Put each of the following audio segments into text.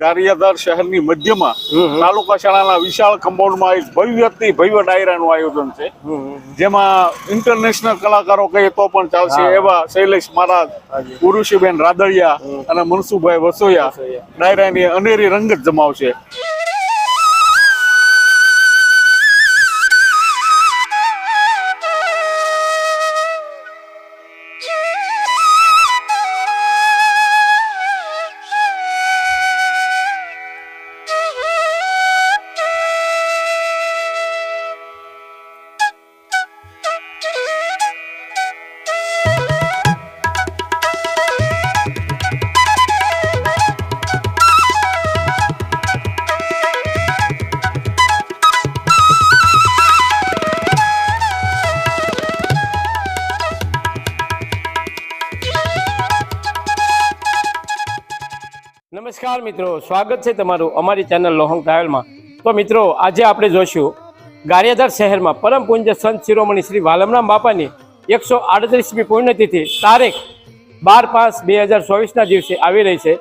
ગારિયાધાર શહેરની મધ્યમાં. તાલુકા શાળાના વિશાળ કમ્પાઉન્ડમાં એક ભવ્યથી ભવ્ય ડાયરાનું આયોજન છે જેમાં ઇન્ટરનેશનલ કલાકારો કહીએ તો પણ ચાલશે એવા શૈલેષ મહારાજ. ઉરુષીબેન રાદળિયા અને મનસુભાઈ વસોયા વસોયા. ડાયરાની અનેરી રંગત જમાવશે નમસ્કાર મિત્રો, સ્વાગત છે તમારું અમારી ચેનલ લોહંગ ટ્રાવેલમાં. તો મિત્રો, આજે આપણે જોઈશું ગારિયાધાર શહેરમાં પરમ પૂજ્ય સંત શિરોમણી શ્રી વાલમરામ બાપાની એકસો આડત્રીસમી પુણ્યતિથિ તારીખ બાર પાંચ બે હજાર ચોવીસના દિવસે આવી રહી છે.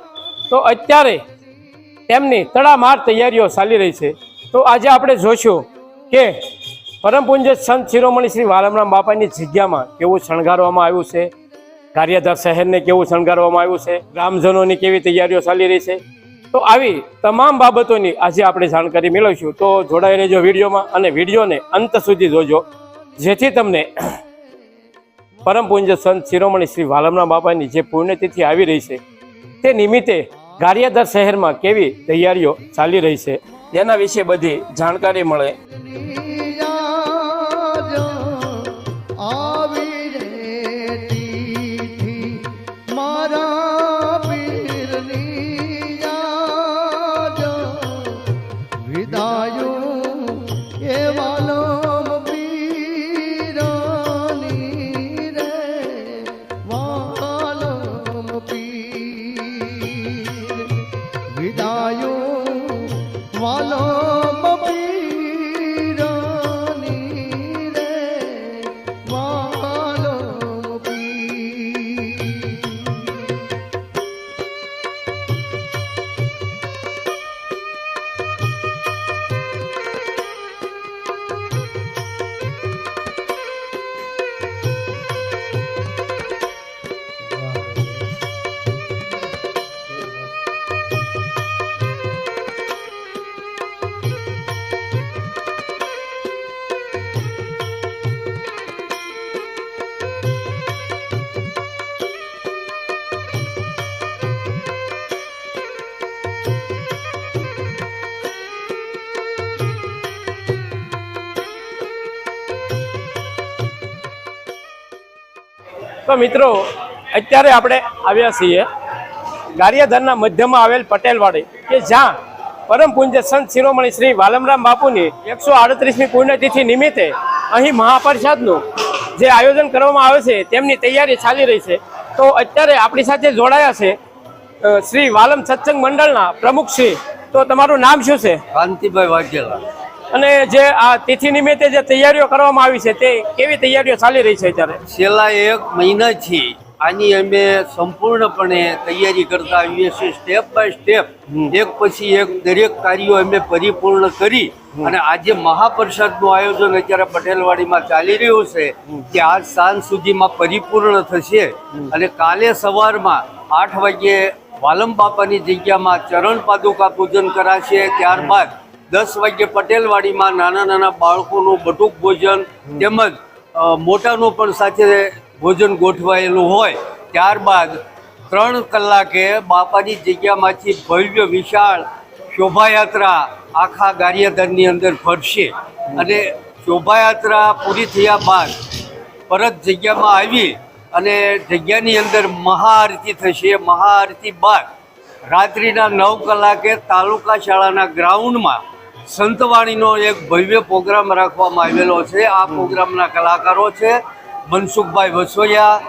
તો અત્યારે તેમની તડામાર તૈયારીઓ ચાલી રહી છે. તો આજે આપણે જોઈશું કે પરમ પૂજ્ય સંત શિરોમણી શ્રી વાલમરામ બાપાની જગ્યામાં કેવું શણગારવામાં આવ્યું છે કાર્યધાર શહેરને કેવું શણગારવામાં આવ્યું છે, ગ્રામજનોની કેવી તૈયારીઓ ચાલી રહી છે. તો આવી તમામ બાબતોની આજે આપણે જાણકારી મેળવીશું. તો જોડાઈ રહેજો વિડીયોમાં અને વિડીયોને અંત સુધી જોજો. જેથી તમને પરમ પૂજ્ય સંત શિરોમણી શ્રી વાલમના બાપાની જે પુણ્યતિથિ આવી રહી છે, તે નિમિત્તે ગારિયાધર શહેરમાં કેવી તૈયારીઓ ચાલી રહી છે, તેના વિશે બધી જાણકારી મળે. વાલમ તો મિત્રો, અત્યારે આપણે આવ્યા છીએ ગારિયાધરના મધ્યમાં આવેલ પટેલવાડી, કે જ્યાં પરમ પૂજ્ય સંત શિરોમણી શ્રી વાલમરામ બાપુની એકસો આડત્રીસમી પુણ્યતિથિ નિમિત્તે અહીં મહાપ્રસાદનું જે આયોજન કરવામાં આવે છે, તેમની તૈયારી ચાલી રહી છે. તો અત્યારે આપણી સાથે જોડાયા છે શ્રી વાલમ સત્સંગ મંડળના પ્રમુખ શ્રી. તો તમારું નામ શું છે? કાંતિભાઈ વાઘેલા. અને જે આ તિથિ નિમિત્તે જે તૈયારીઓ કરવામાં આવી છે તે કેવી તૈયારીઓ ચાલી રહી છે અત્યારે? છેલ્લા એક મહિનાથી આની અમે સંપૂર્ણપણે તૈયારી કરતા આવીએ છીએ સ્ટેપ બાય સ્ટેપ એક પછી એક દરેક કાર્યો અમે પરિપૂર્ણ કરી અને આજે મહાપ્રસાદનું આયોજન અત્યારે પટેલવાડીમાં ચાલી રહ્યું છે કે આજ સાંજ સુધીમાં પરિપૂર્ણ થશે. અને કાલે સવારમાં આઠ વાગ્યે વાલમ બાપાની જગ્યામાં ચરણ પાદુકા પૂજન કરાશે. ત્યારબાદ દસ વાગ્યે પટેલવાડીમાં નાના નાના બાળકોનું બટુક ભોજન તેમજ મોટાનું પણ સાથે ભોજન ગોઠવાયેલું હોય. ત્યારબાદ ત્રણ કલાકે બાપાની જગ્યામાંથી ભવ્ય, વિશાળ શોભાયાત્રા આખા ગારિયાધરની અંદર ફરશે. અને શોભાયાત્રા પૂરી થયા બાદ પરત જગ્યામાં આવી અને જગ્યાની અંદર મહાઆરતી થશે. મહાઆરતી બાદ રાત્રિના નવ કલાકે તાલુકા શાળાના ગ્રાઉન્ડમાં સંતવાણીનો એક ભવ્ય પ્રોગ્રામ રાખવામાં આવેલો છે. આ પ્રોગ્રામના કલાકારો છે મનસુખભાઈ વસોયા,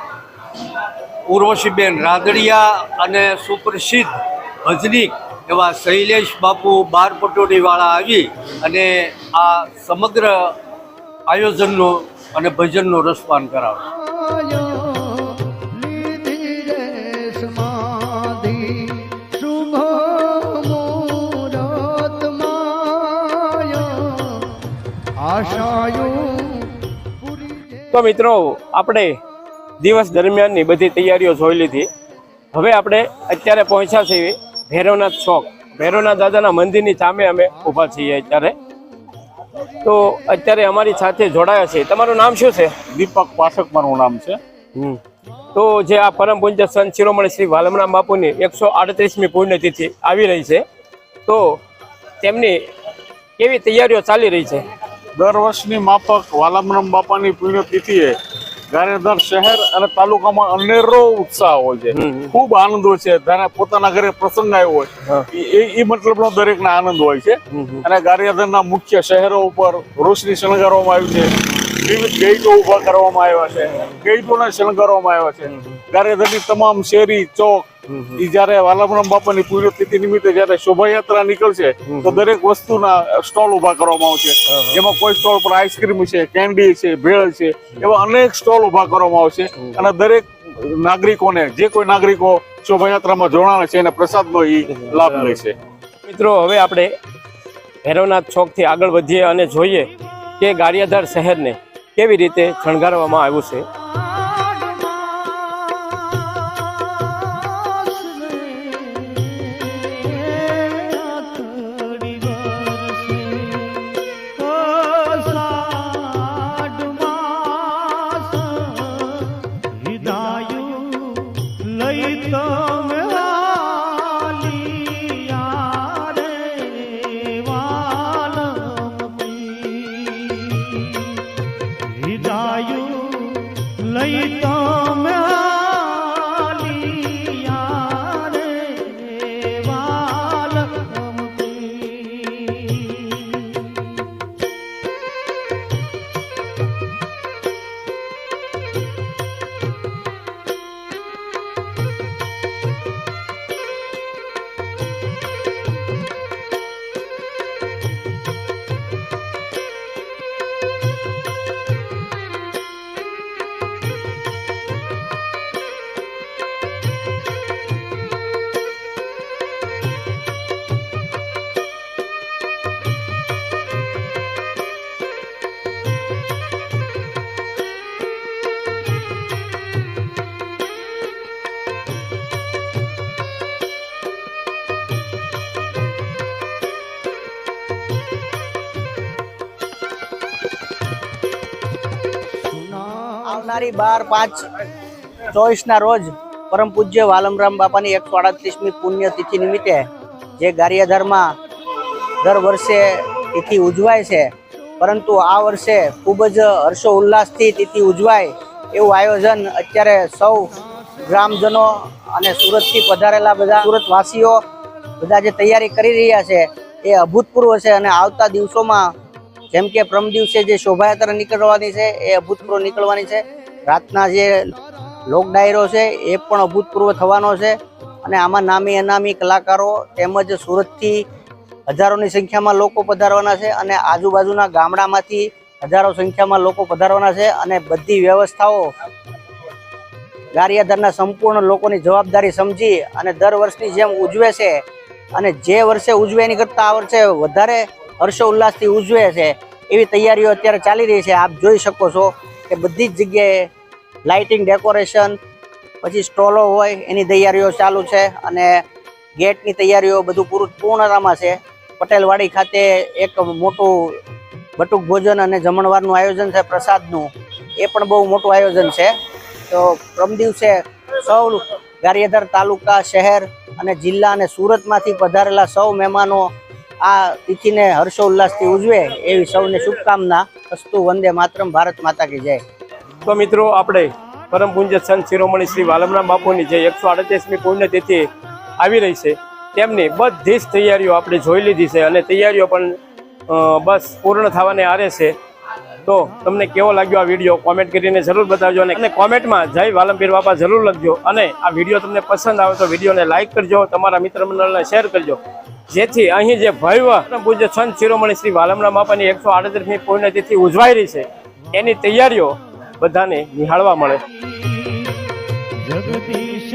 ઉર્વશીબેન રાદડિયા અને સુપ્રસિદ્ધ ભજનીક એવા શૈલેષ બાપુ બાર પટોડીવાળા આવી અને આ સમગ્ર આયોજનનો અને ભજનનો રસપાન કરાવે તો મિત્રો આપણે દિવસ દરમિયાનની બધી તૈયારીઓ જોઈ લીધી. હવે આપણે અત્યારે પહોંચ્યા છીએ ભૈરવનાથ ચોક. ભૈરવનાથ દાદાના મંદિરની સામે અમે ઊભા છીએ અત્યારે. તો અત્યારે અમારી સાથે જોડાયા છે. તમારું નામ શું છે? દીપક પાઠક મારું નામ છે. હમ. તો જે આ પરમ પૂજ્ય સંત શિરોમણી શ્રી વાલમરામ બાપુની એકસો આડત્રીસમી પુણ્યતિથિ આવી રહી છે. તો તેમની કેવી તૈયારીઓ ચાલી રહી છે? દર વર્ષની માફક વાલામરમ બાપાની પુણ્યતિથિએ ગારેધર શહેર અને તાલુકામાં અનેરો ઉત્સાહ હોય છે. ખૂબ આનંદ હોય છે. જ્યારે પોતાના ઘરે પ્રસંગ આવ્યો હોય. એ મતલબનો દરેકને આનંદ હોય છે. અને ગારિયાધરના મુખ્ય શહેરો ઉપર રોશની શણગારવામાં આવ્યું છે. વિવિધ ગેટો ઊભા કરવામાં આવ્યા છે. ગેટોને શણગારવામાં આવ્યા છે. ગારિયાધરની તમામ શેરી ચોક ઈ જ્યારે વાલમરામ બાપાની પુણ્યતિથિ નિમિત્તે જ્યારે શોભાયાત્રા નીકળશે તો દરેક વસ્તુના સ્ટોલ ઊભા કરવામાં આવશે. જેમાં કોઈ સ્ટોલ પર આઈસ્ક્રીમ છે કેન્ડી છે ભેળ છે એવા અનેક સ્ટોલ ઊભા કરવામાં આવશે. અને દરેક નાગરિકોને જે કોઈ નાગરિકો શોભાયાત્રામાં જોડાણ છે એને પ્રસાદનો એ લાભ લેશે મિત્રો હવે આપણે ભૈરવનાથ ચોકથી આગળ વધીએ અને જોઈએ કે ગારિયાધાર શહેરને કેવી રીતે શણગારવામાં આવ્યું છે. में આવનારી બાર પાંચ ચોવીસના રોજ પરમ પૂજ્ય વાલમરામ બાપાની એકસો અડત્રીસમી પુણ્યતિથિ નિમિત્તે જે ગારિયાધારમાં દર વર્ષે તિથિ ઉજવાય છે, પરંતુ આ વર્ષે ખૂબ જ હર્ષો ઉલ્લાસથી તિથિ ઉજવાય એવું આયોજન અત્યારે સૌ ગ્રામજનો અને સુરતથી પધારેલા બધા સુરતવાસીઓ બધા જે તૈયારી કરી રહ્યા છે એ અભૂતપૂર્વ છે અને આવતા દિવસોમાં જેમ કે પ્રમ દિવસે જે શોભાયાત્રા નીકળવાની છે એ અભૂતપૂર્વ નીકળવાની છે. રાતના જે લોક ડાયરો છે એ પણ અભૂતપૂર્વ થવાનો છે. અને આમાં નામી અનામી કલાકારો તેમજ સુરતથી હજારોની સંખ્યામાં લોકો પધારવાના છે અને આજુબાજુના ગામડામાંથી હજારો સંખ્યામાં લોકો પધારવાના છે અને બધી વ્યવસ્થાઓ ગારિયાધારના સંપૂર્ણ લોકોની જવાબદારી સમજી અને દર વર્ષની જેમ ઉજવે છે અને જે વર્ષે ઉજવે એની કરતાં આ વર્ષે વધારે હર્ષો ઉલ્લાસથી ઉજવે છે એવી તૈયારીઓ અત્યારે ચાલી રહી છે. આપ જોઈ શકો છો કે બધી જ જગ્યાએ લાઇટિંગ, ડેકોરેશન, પછી સ્ટોલો હોય, એની તૈયારીઓ ચાલુ છે અને ગેટની તૈયારીઓ બધું પૂરું પૂર્ણતામાં છે. પટેલવાડી ખાતે એક મોટું બટુક ભોજન અને જમણવારનું આયોજન છે પ્રસાદનું. એ પણ બહુ મોટું આયોજન છે. તો પ્રમ દિવસે સૌ ગારિયાધાર તાલુકા, શહેર અને જિલ્લા અને સુરતમાંથી પધારેલા સૌ મહેમાનો આ તિથિને હર્ષોલ્લાસથી ઉજવે એવી સૌને શુભકામના. અસ્તુ વંદે માતરમ. ભારત માતા કી જય. તો મિત્રો આપણે પરમ પૂજ્ય સંત શિરોમણી શ્રી વાલમરામ બાપુની જે એકસો અડતીસમી પુણ્યતિથિ આવી રહી છે, તેમની બધી જ તૈયારીઓ આપણે જોઈ લીધી છે અને તૈયારીઓ પણ બસ પૂર્ણ થવાને આરે છે. તો તમને કેવો લાગ્યો આ વીડિયો? કોમેન્ટ કરીને જરૂર બતાવજો અને કોમેન્ટમાં જય વાલમપીર બાપા જરૂર લખજો અને આ વીડિયો તમને પસંદ આવે તો વિડીયોને લાઇક કરજો, તમારા મિત્ર મંડળને શેર કરજો. જેથી અહીં જે ભવ્ય પૂજ્ય સંત શિરોમણી શ્રી વાલમરામ બાપાની એકસો આડત્રીસમી પુણ્યતિથિ ઉજવાઈ રહી છે, એની તૈયારીઓ બધાને નિહાળવા મળે. જગદીશ